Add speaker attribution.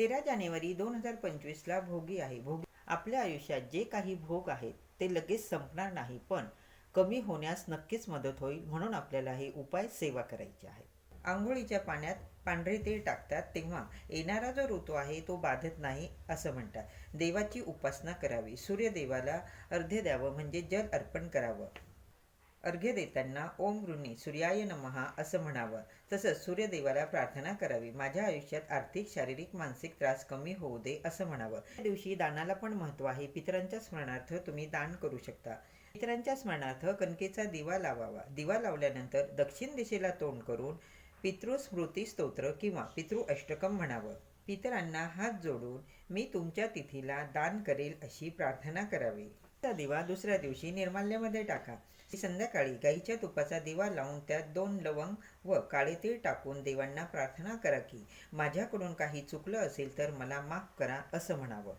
Speaker 1: तेरा जानेवारी दोन हजार पंचवीसला भोगी आहे. भोगी आपल्या आयुष्यात जे काही भोग आहेत ते लगेच संपणार नाही पण कमी होण्यास नक्कीच मदत होईल म्हणून आपल्याला हे उपाय सेवा करायचे आहे आंघोळीच्या पाण्यात पांढरे तेल टाकतात तेव्हा येणारा जो ऋतू आहे तो बाधत नाही असं म्हणतात. देवाची उपासना करावी. सूर्यदेवाला अर्ध्य द्यावं म्हणजे जल अर्पण करावं. अर्घ्य देताना ओम ऋणी सूर्याय नमहा असं म्हणावं. तसंच सूर्यदेवाला प्रार्थना करावी. माझ्या आयुष्यात आर्थिक शारीरिक मानसिक त्रास कमी होऊ दे असं म्हणावं. त्या दिवशी दानाला पण महत्त्व आहे. पितरांच्या स्मरणार्थ तुम्ही दान करू शकता. पितरांच्या स्मरणार्थ कणकेचा दिवा लावावा. दिवा लावल्यानंतर दक्षिण दिशेला तोंड करून पितृस्मृती स्तोत्र किंवा पितृ अष्टकम म्हणावं. पितरांना हात जोडून मी तुमच्या तिथीला दान करेल अशी प्रार्थना करावी. चा दिवा दुसऱ्या दिवशी निर्माल्यामध्ये टाका. संध्याकाळी गाईच्या तुपाचा दिवा लावून त्यात दोन लवंग व काळे तीळ टाकून देवांना प्रार्थना करा की माझ्याकडून काही चुकलं असेल तर मला माफ करा असं म्हणावं.